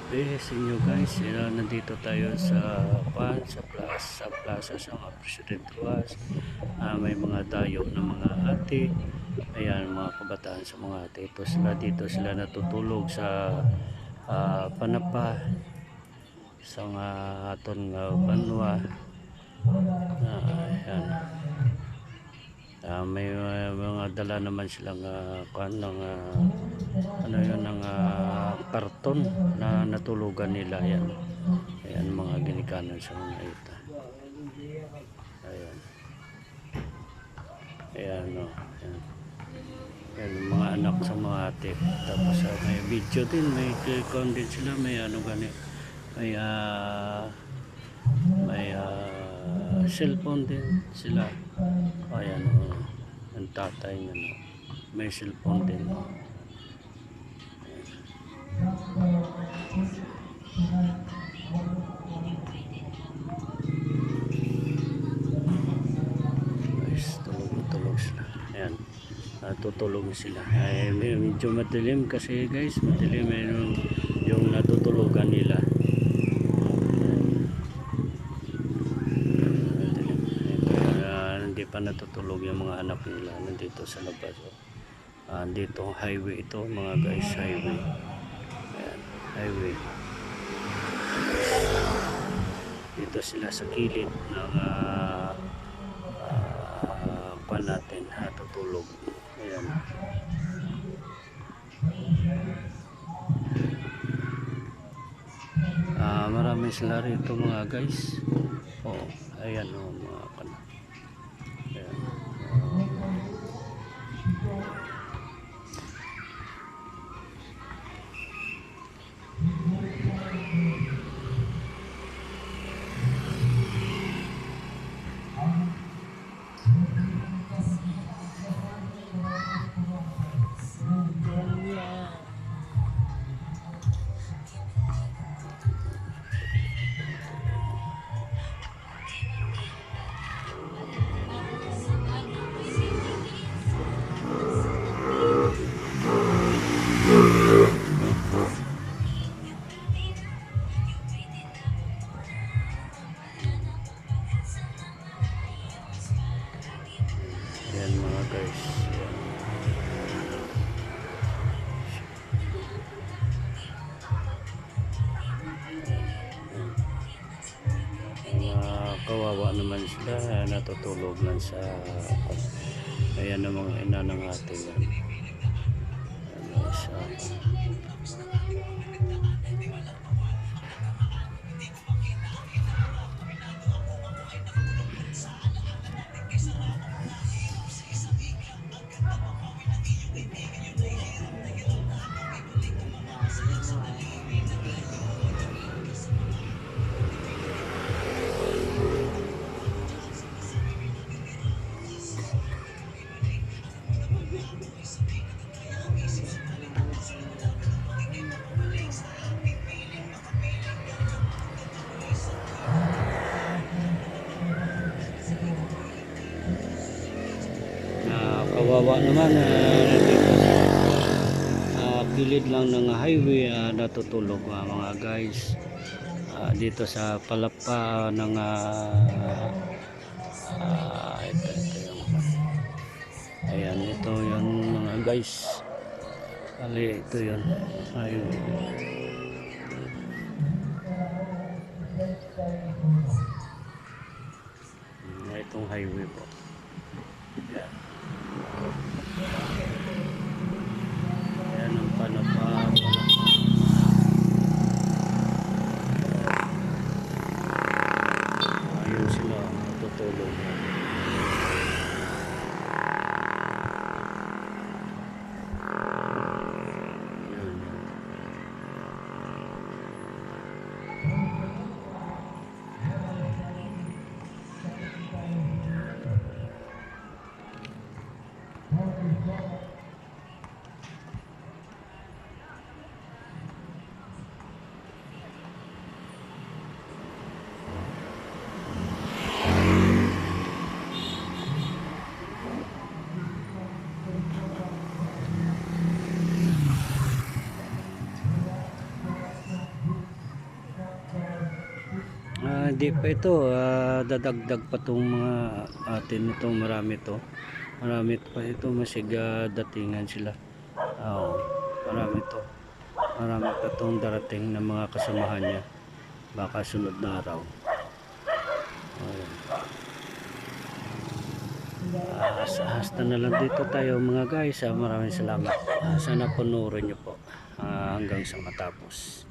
gabi sa inyo guys. Yan, nandito tayo sa pan sa plaza, sa plaza sa mga President Ruas. Ah, may mga dayo ng mga ate. Ayan, mga kabataan sa mga ate. Ito sila dito sila natutulog sa ah, panapa sa nga aton nga banwa. Ah, ayan. Ah, may uh, mga dala naman silang uh, ng ah, ano yun ng ah, karton na natulugan nila yan. Ayan mga ginikanan sa mga ita. Ayan. Ayan o. ayan. Ayan, mga anak sa mga ate. Tapos ah, may video din, may kikon din sila, may ano gani. May ah may ah, cellphone din sila. Ayan o. Ang tatay niya no. May cellphone din. Guys, tulog-tulog sila. Ayan. Natutulog sila. Ay, medyo madilim kasi guys. Madilim eh, yung, yung natutulugan nila. Natutulog yung mga anak nila. Nandito sa labas. Oh. Ah, dito highway ito mga guys. Highway. Ayan. Highway. Dito sila sa kilid ng ah, ah, kwan natin natutulog. Ayan. Ah, marami sila rito mga guys. Oh, ayan oh, mga kan. Guys. Mga kawawa naman sila natutulog lang sa ayan ang mga ina ng ating yan. Kawawa naman uh, dito sa ah, gilid lang ng highway ah, natutulog ah, mga guys. Ah, dito sa palapa ng ah, ah, ito, ito yung ayan ito yung mga guys. Ali ito yun. Highway Hmm, itong highway po Yan. Yan ang panapa. Ayun sila natutulog. Hindi pa ito, ah, dadagdag pa itong mga atin ito, marami to. Marami pa ito, masiga datingan sila. Oo, marami to. Marami pa itong darating na mga kasamahan niya. Baka sunod na araw. Ayan. Sa- hasta na lang dito tayo mga guys. Ah, maraming salamat. Ah, sana punurin niyo po ah, hanggang sa matapos.